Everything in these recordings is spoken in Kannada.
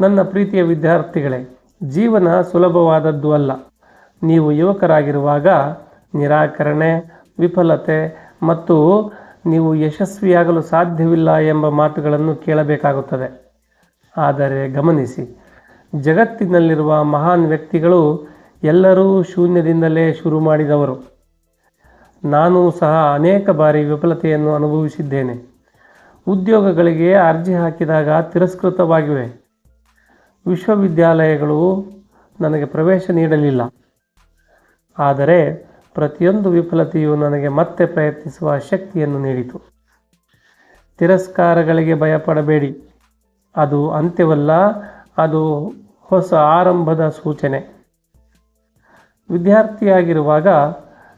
ನನ್ನ ಪ್ರೀತಿಯ ವಿದ್ಯಾರ್ಥಿಗಳೇ, ಜೀವನ ಸುಲಭವಾದದ್ದು ಅಲ್ಲ. ನೀವು ಯುವಕರಾಗಿರುವಾಗ ನಿರಾಕರಣೆ, ವಿಫಲತೆ ಮತ್ತು ನೀವು ಯಶಸ್ವಿಯಾಗಲು ಸಾಧ್ಯವಿಲ್ಲ ಎಂಬ ಮಾತುಗಳನ್ನು ಕೇಳಬೇಕಾಗುತ್ತದೆ. ಆದರೆ ಗಮನಿಸಿ, ಜಗತ್ತಿನಲ್ಲಿರುವ ಮಹಾನ್ ವ್ಯಕ್ತಿಗಳು ಎಲ್ಲರೂ ಶೂನ್ಯದಿಂದಲೇ ಶುರು ಮಾಡಿದವರು. ನಾನು ಸಹ ಅನೇಕ ಬಾರಿ ವಿಫಲತೆಯನ್ನು ಅನುಭವಿಸಿದ್ದೇನೆ. ಉದ್ಯೋಗಗಳಿಗೆ ಅರ್ಜಿ ಹಾಕಿದಾಗ ತಿರಸ್ಕೃತವಾಗಿವೆ. ವಿಶ್ವವಿದ್ಯಾಲಯಗಳು ನನಗೆ ಪ್ರವೇಶ ನೀಡಲಿಲ್ಲ. ಆದರೆ ಪ್ರತಿಯೊಂದು ವಿಫಲತೆಯು ನನಗೆ ಮತ್ತೆ ಪ್ರಯತ್ನಿಸುವ ಶಕ್ತಿಯನ್ನು ನೀಡಿತು. ತಿರಸ್ಕಾರಗಳಿಗೆ ಭಯಪಡಬೇಡಿ. ಅದು ಅಂತ್ಯವಲ್ಲ, ಅದು ಹೊಸ ಆರಂಭದ ಸೂಚನೆ. ವಿದ್ಯಾರ್ಥಿಯಾಗಿರುವಾಗ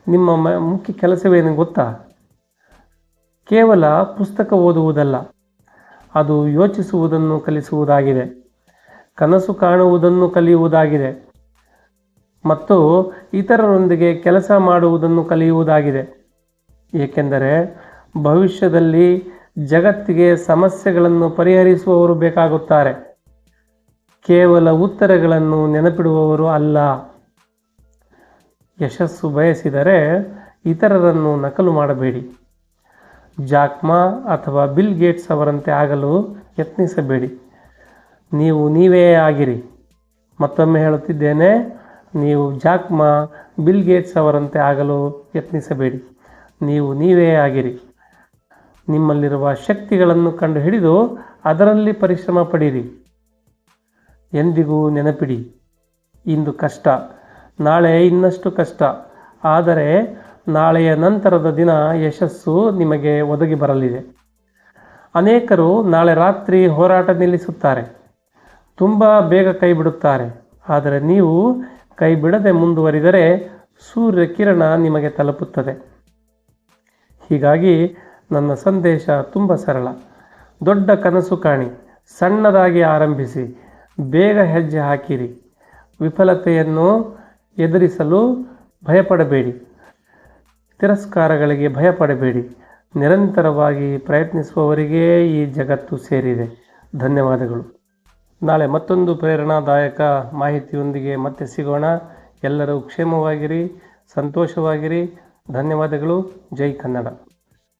ನಿಮ್ಮ ಮ, ಮುಖ್ಯ ಕೆಲಸವೇನು ಗೊತ್ತಾ? ಕೇವಲ ಪುಸ್ತಕ ಓದುವುದಲ್ಲ, ಅದು ಯೋಚಿಸುವುದನ್ನು ಕಲಿಸುವುದಾಗಿದೆ. ಕನಸು ಕಾಣುವುದನ್ನು ಕಲಿಯುವುದಾಗಿದೆ ಮತ್ತು ಇತರರೊಂದಿಗೆ ಕೆಲಸ ಮಾಡುವುದನ್ನು ಕಲಿಯುವುದಾಗಿದೆ. ಏಕೆಂದರೆ ಭವಿಷ್ಯದಲ್ಲಿ ಜಗತ್ತಿಗೆ ಸಮಸ್ಯೆಗಳನ್ನು ಪರಿಹರಿಸುವವರು ಬೇಕಾಗುತ್ತಾರೆ. ಕೇವಲ ಉತ್ತರಗಳನ್ನು ನೆನಪಿಡುವವರು ಅಲ್ಲ. ಯಶಸ್ಸು ಬಯಸಿದರೆ ಇತರರನ್ನು ನಕಲು ಮಾಡಬೇಡಿ. ಜಾಕ್ಮಾ ಅಥವಾ ಬಿಲ್ ಗೇಟ್ಸ್ ಅವರಂತೆ ಆಗಲು ಯತ್ನಿಸಬೇಡಿ. ನೀವು ನೀವೇ ಆಗಿರಿ. ಮತ್ತೊಮ್ಮೆ ಹೇಳುತ್ತಿದ್ದೇನೆ, ನೀವು ಜಾಕ್ಮ ಬಿಲ್ ಗೇಟ್ಸ್ ಅವರಂತೆ ಆಗಲು ಯತ್ನಿಸಬೇಡಿ. ನೀವು ನೀವೇ ಆಗಿರಿ. ನಿಮ್ಮಲ್ಲಿರುವ ಶಕ್ತಿಗಳನ್ನು ಕಂಡುಹಿಡಿದು ಅದರಲ್ಲಿ ಪರಿಶ್ರಮ ಪಡಿರಿ. ಎಂದಿಗೂ ನೆನಪಿಡಿ, ಇಂದು ಕಷ್ಟ, ನಾಳೆ ಇನ್ನಷ್ಟು ಕಷ್ಟ. ಆದರೆ ನಾಳೆಯ ನಂತರದ ದಿನ ಯಶಸ್ಸು ನಿಮಗೆ ಒದಗಿ ಬರಲಿದೆ. ಅನೇಕರು ನಾಳೆ ರಾತ್ರಿ ಹೋರಾಟ ನಿಲ್ಲಿಸುತ್ತಾರೆ. ತುಂಬ ಬೇಗ ಕೈ ಬಿಡುತ್ತಾರೆ ಆದರೆ ನೀವು ಕೈ ಬಿಡದೆ ಮುಂದುವರಿದರೆ ಸೂರ್ಯ ಕಿರಣ ನಿಮಗೆ ತಲುಪುತ್ತದೆ. ಹೀಗಾಗಿ ನನ್ನ ಸಂದೇಶ ತುಂಬ ಸರಳ. ದೊಡ್ಡ ಕನಸು ಕಾಣಿ, ಸಣ್ಣದಾಗಿ ಆರಂಭಿಸಿ, ಬೇಗ ಹೆಜ್ಜೆ ಹಾಕಿರಿ. ವಿಫಲತೆಯನ್ನು ಎದುರಿಸಲು ಭಯಪಡಬೇಡಿ. ತಿರಸ್ಕಾರಗಳಿಗೆ ಭಯಪಡಬೇಡಿ. ನಿರಂತರವಾಗಿ ಪ್ರಯತ್ನಿಸುವವರಿಗೇ ಈ ಜಗತ್ತು ಸೇರಿದೆ. ಧನ್ಯವಾದಗಳು. ನಾಳೆ ಮತ್ತೊಂದು ಪ್ರೇರಣಾದಾಯಕ ಮಾಹಿತಿಯೊಂದಿಗೆ ಮತ್ತೆ ಸಿಗೋಣ. ಎಲ್ಲರೂ ಕ್ಷೇಮವಾಗಿರಿ ಸಂತೋಷವಾಗಿರಿ. ಧನ್ಯವಾದಗಳು. ಜೈ ಕನ್ನಡ.